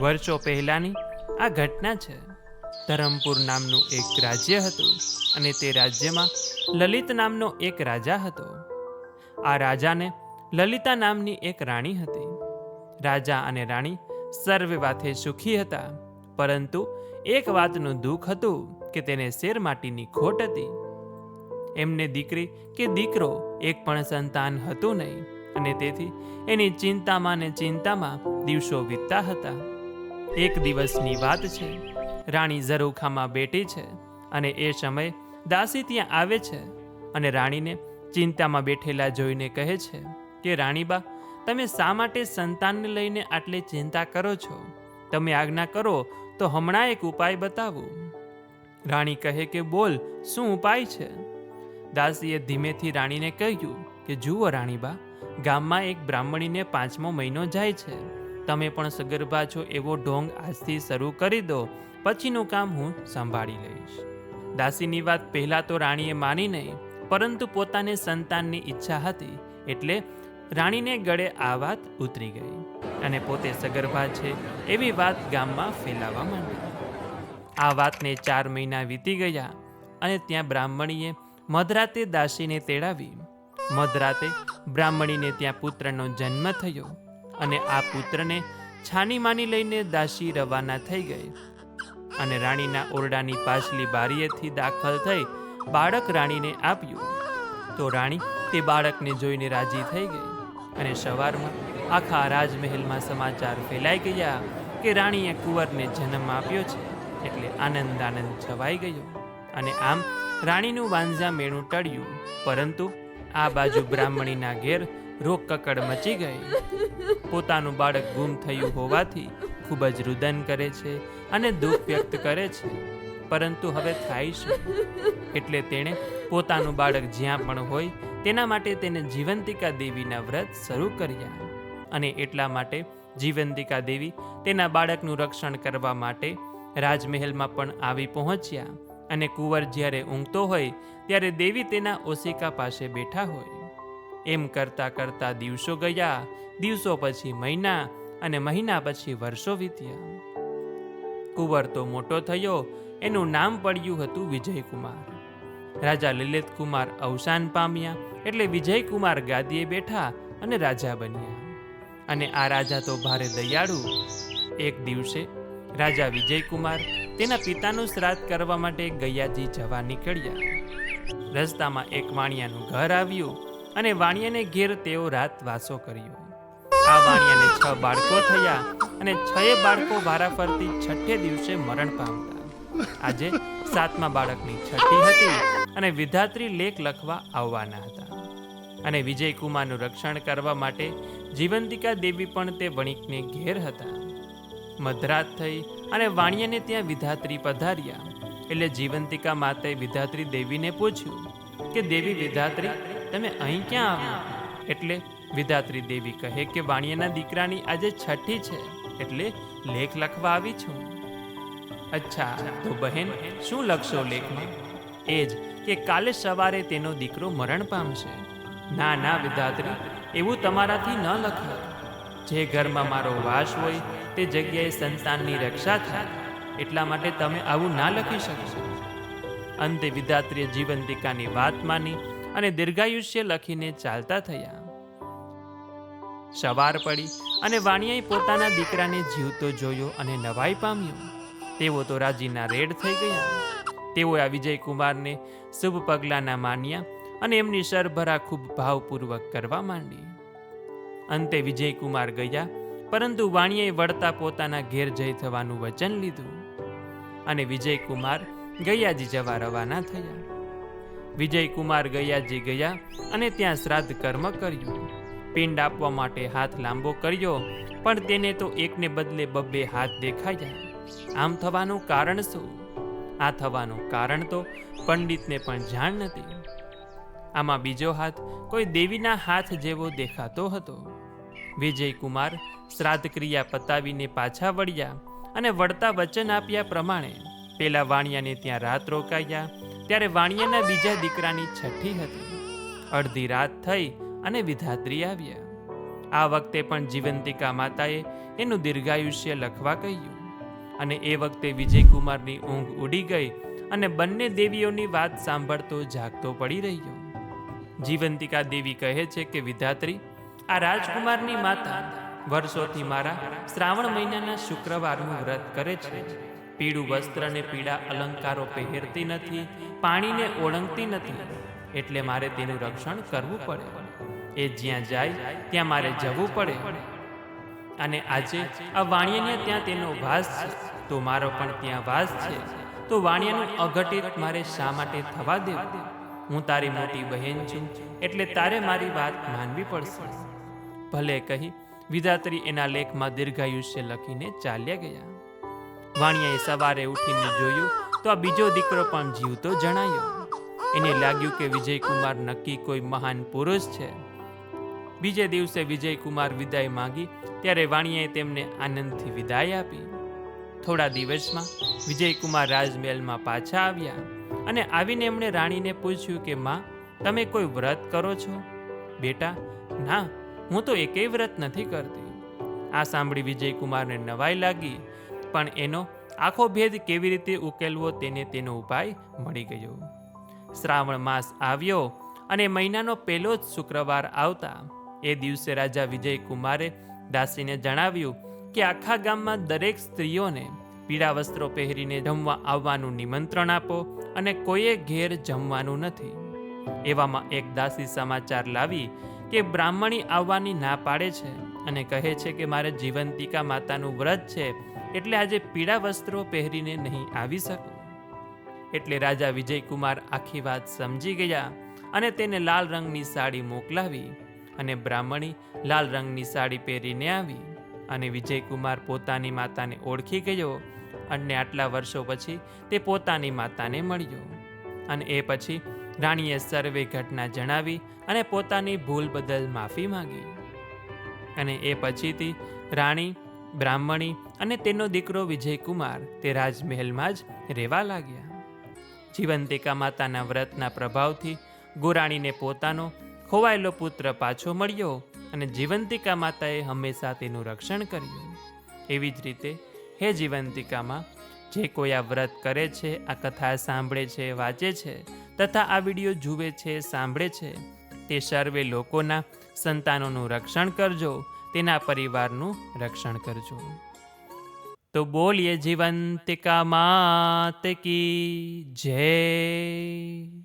વર્ષો પહેલાંની આ ઘટના છે. ધરમપુર નામનું એક રાજ્ય હતું અને તે રાજ્યમાં લલિત નામનો એક રાજા હતો. આ રાજાને લલિતા નામની એક રાણી હતી. રાજા અને રાણી સર્વે વાતે સુખી હતા, પરંતુ એક વાતનું દુઃખ હતું કે તેને શેર માટીની ખોટ હતી. એમને દીકરી કે દીકરો એક પણ સંતાન હતું નહીં અને તેથી એની ચિંતામાં ને ચિંતામાં દિવસો વીતતા હતા. એક દિવસની વાત છે. રાણી ઝરૂખામાં બેઠી છે અને એ સમયે દાસી ત્યાં આવે છે અને રાણીને ચિંતામાં બેઠેલા જોઈને કહે છે કે, રાણીબા, તમે શા માટે સંતાનને લઈને આટલી ચિંતા કરો છો? તમે આજ્ઞા કરો તો હમણાં એક ઉપાય બતાવો. રાણી કહે કે, બોલ, શું ઉપાય છે? દાસીએ ધીમેથી રાણીને કહ્યું કે, જુઓ રાણીબા, ગામમાં એક બ્રાહ્મણીને પાંચમો મહિનો જાય છે. તમે પણ સગર્ભા છો એવો ઢોંગ આજથી શરૂ કરી દો. પછીનું કામ હું સંભાળી લઈશ. દાસીની વાત પહેલાં તો રાણીએ માની નહીં, પરંતુ પોતાને સંતાનની ઈચ્છા હતી, એટલે રાણીને ગળે આ વાત ઉતરી ગઈ અને પોતે સગર્ભા છે એવી વાત ગામમાં ફેલાવા માંડી. આ વાતને ચાર મહિના વીતી ગયા અને ત્યાં બ્રાહ્મણીએ મધરાતે દાસીને તેડાવી. મધરાતે બ્રાહ્મણીને ત્યાં પુત્રનો જન્મ થયો. અને આ પુત્રને છાની માની લઈને દાસી રવાના થઈ ગઈ. અને રાણીના ઓરડાની પાછલી બારીએથી દાખલ થઈ બાળક રાણીને આપ્યું. તો રાણી તે બાળકને જોઈને રાજી થઈ ગઈ અને સવારમાં આખા રાજમહેલમાં સમાચાર ફેલાઈ ગયા કે રાણીએ કુંવરને જન્મ આપ્યો છે એટલે આનંદ આનંદ છવાઈ ગયો અને આમ રાણીનું વાંઝા મેણું ટળ્યું. પરંતુ આ બાજુ બ્રાહ્મણીના ઘેર રોગ કકડ મચી ગઈ. પોતાનું બાળક ગુમ થયું હોવાથી ખૂબ જ રુદન કરે છે અને દુઃખ વ્યક્ત કરે છે. પરંતુ હવે થાય છે એટલે તેણે પોતાનું બાળક જ્યાં પણ હોય, તેના માટે તેને જીવંતિકા દેવીના વ્રત શરૂ કર્યા. અને એટલા માટે જીવંતિકા દેવી તેના બાળકનું રક્ષણ કરવા માટે રાજમહેલમાં પણ આવી પહોંચ્યા. અને કુંવર જ્યારે ઊંઘતો હોય, ત્યારે દેવી તેના ઓશિકા પાસે બેઠા હોય. એમ કરતા કરતા દિવસો ગયા, દિવસો પછી મહિના અને મહિના પછી વર્ષો વીત્યા. કુંવર તો મોટો થયો, એનું નામ પડ્યું હતું વિજયકુમાર. રાજા લલિત કુમાર અવસાન પામ્યા, એટલે વિજયકુમાર ગાદીએ બેઠા અને રાજા બન્યા. અને આ રાજા તો ભારે દયાળુ. એક દિવસે રાજા વિજયકુમાર તેના પિતાનું શ્રાદ્ધ કરવા માટે ગયાજી જવા નીકળ્યા. રસ્તામાં એક વાણિયાનું ઘર આવ્યું. અને વાણિયાને ઘેર તેઓ રાત વાસો કર્યો. આ વાણિયાને છ બાળકો થયા અને છએ બાળકો વારાફરતી છઠ્ઠે દિવસે મરણ પામતા. આજે સાતમા બાળકની છઠ્ઠી હતી અને વિધાત્રી લેખ લખવા આવવાના હતા. અને વિજયકુમારનું રક્ષણ કરવા માટે જીવંતિકા દેવી પણ તે વણિકને ઘેર હતા. મધરાત થઈ અને વાણિયાને ત્યાં વિધાત્રી પધાર્યા. એટલે જીવંતિકા માતાએ વિધાત્રી દેવીને પૂછ્યું કે, દેવી વિધાત્રી તમે અહીં ક્યાં આવ્યા એટલે વિધાત્રી દેવી કહે કે વાણિયાના દીકરાની આજે છઠ્ઠી છે, એટલે લેખ લખવા આવી છું. અચ્છા, તો બહેન, શું લખશો લેખમાં? એ જ કે કાલે સવારે તેનો દીકરો મરણ પામશે. ના ના વિધાત્રી એવું તમારાથી ન લખો જે ઘરમાં મારો વાસ હોય, તે જગ્યાએ સંતાનની રક્ષા થાય, એટલા માટે તમે આવું ના લખી શકશો. અંતે વિધાત્રીએ જીવંતિકાની વાત માની અને દીર્ઘાયુષ્ય લખીને ચાલતા થયા. સવાર પડી અને વાણિયાએ પોતાના દીકરાને જીવતો જોયો અને નવાઈ પામ્યો. તેઓ તો રાજીના રેડ થઈ ગયા. તેઓએ આ વિજયકુમારને શુભ પગલાંના માન્યા અને એમની સરભરા ખૂબ ભાવપૂર્વક કરવા માંડી. અંતે વિજયકુમાર ગયા, પરંતુ વાણિયાએ વળતા પોતાના ઘેર જઈ થવાનું વચન લીધું. અને વિજયકુમાર ગયાજી જવા રવાના થયા. વિજયકુમાર ગયાજી ગયા અને ત્યાં શ્રાદ્ધ કર્મ કર્યું. પિંડ આપવા માટે હાથ લાંબો કર્યો, પણ તેને તો એકને બદલે બબ્બે હાથ દેખાયા. આમ થવાનું કારણ શું? આ થવાનું કારણ તો પંડિતને પણ જાણ નથી. આમાં બીજો હાથ કોઈ દેવીના હાથ જેવો દેખાતો હતો. વિજયકુમાર શ્રાદ્ધ ક્રિયા પતાવીને પાછા વળ્યા અને વળતા વચન આપ્યા પ્રમાણે પેલા વાણિયાને ત્યાં રાત રોકાયા ત્યારે વાણિયાના બીજા દીકરાની છઠ્ઠી હતી. અડધી રાત થઈ અને વિધાત્રી આવ્યા. આ વખતે પણ જીવંતિકા માતાએ એનું દીર્ઘાયુષ્ય લખવા કહ્યું અને એ વખતે વિજયકુમારની ઊંઘ ઉડી ગઈ અને બંને દેવીઓની વાત સાંભળતો જાગતો પડી રહ્યો. જીવંતિકા દેવી કહે છે કે, વિધાત્રી, આ રાજકુમારની માતા વર્ષોથી મારા શ્રાવણ મહિનાના શુક્રવારનું વ્રત કરે છે. પીળું વસ્ત્ર અને પીળા અલંકારો પહેરતી નથી, પાણીને ઓળંગતી નથી, એટલે મારે તેનું રક્ષણ કરવું પડે. એ જ્યાં જાય, ત્યાં મારે જવું પડે. અને આજે આ વાણિયાને ત્યાં તેનો વાસ છે. તો મારો પણ ત્યાં વાસ છે. તો વાણિયાનું અઘટિત મારે શા માટે થવા દેવું? હું તારી મોટી બહેન છું, એટલે તારે મારી વાત માનવી પડશે. ભલે કહી વિધાત્રી એના લેખમાં દીર્ઘાયુષ્ય લખીને ચાલ્યા ગયા. વાણિયાએ સવારે ઉઠીને જોયું તો આ બીજો દીકરો પણ જીવતો જણાયો. એને લાગ્યું કે વિજયકુમાર નક્કી કોઈ મહાન પુરુષ છે. બીજે દિવસે વિજયકુમાર વિદાય માંગી ત્યારે વાણિયાએ તેમને આનંદથી વિદાય આપી. થોડા દિવસમાં વિજયકુમાર રાજમહેલમાં પાછા આવ્યા અને આવીને એમણે રાણીને પૂછ્યું કે, માં, તમે કોઈ વ્રત કરો છો? બેટા, ના, હું તો એકેય વ્રત નથી કરતી. આ સાંભળી વિજયકુમારને નવાઈ લાગી પણ એનો આખો ભેદ કેવી રીતે ઉકેલવો તેને તેનો ઉપાય મળી ગયો. શ્રાવણ માસ આવ્યો અને મહિનાનો પહેલો જ શુક્રવાર આવતા એ દિવસે રાજા વિજયકુમારે દાસીને જણાવ્યું કે આખા ગામમાં દરેક સ્ત્રીઓને પીળા વસ્ત્રો પહેરીને જમવા આવવાનું નિમંત્રણ આપો અને કોઈએ ઘેર જમવાનું નથી. એવામાં એક દાસી સમાચાર લાવી કે બ્રાહ્મણી આવવાની ના પાડે છે અને કહે છે કે મારે જીવંતિકા માતાનું વ્રત છે એટલે આજે પીળા વસ્ત્રો પહેરીને નહીં આવી શકું. એટલે રાજા વિજયકુમાર આખી વાત સમજી ગયા અને તેને લાલ રંગની સાડી મોકલાવી અને બ્રાહ્મણી લાલ રંગની સાડી પહેરીને આવી અને વિજયકુમાર પોતાની માતાને ઓળખી ગયો અને આટલા વર્ષો પછી તે પોતાની માતાને મળ્યો. અને એ પછી રાણીએ સર્વે ઘટના જણાવી અને પોતાની ભૂલ બદલ માફી માંગી. અને એ પછીથી રાણી બ્રાહ્મણી અને તેનો દીકરો વિજયકુમાર તે રાજમહેલમાં જ રહેવા લાગ્યા. જીવંતિકા માતાના વ્રતના પ્રભાવથી ગોરાણીને પોતાનો ખોવાયેલો પુત્ર પાછો મળ્યો અને જીવંતિકા માતાએ હંમેશા તેનું રક્ષણ કર્યું. એવી જ રીતે હે જીવંતિકામાં, જે કોઈ આ વ્રત કરે છે, આ કથા સાંભળે છે, વાંચે છે તથા આ વીડિયો જુએ છે, સાંભળે છે, તે સર્વે લોકોના સંતાનોનું રક્ષણ કરજો તેના પરિવારનું રક્ષણ કરજો. તો બોલીએ જીવંતિકા માત કી જય.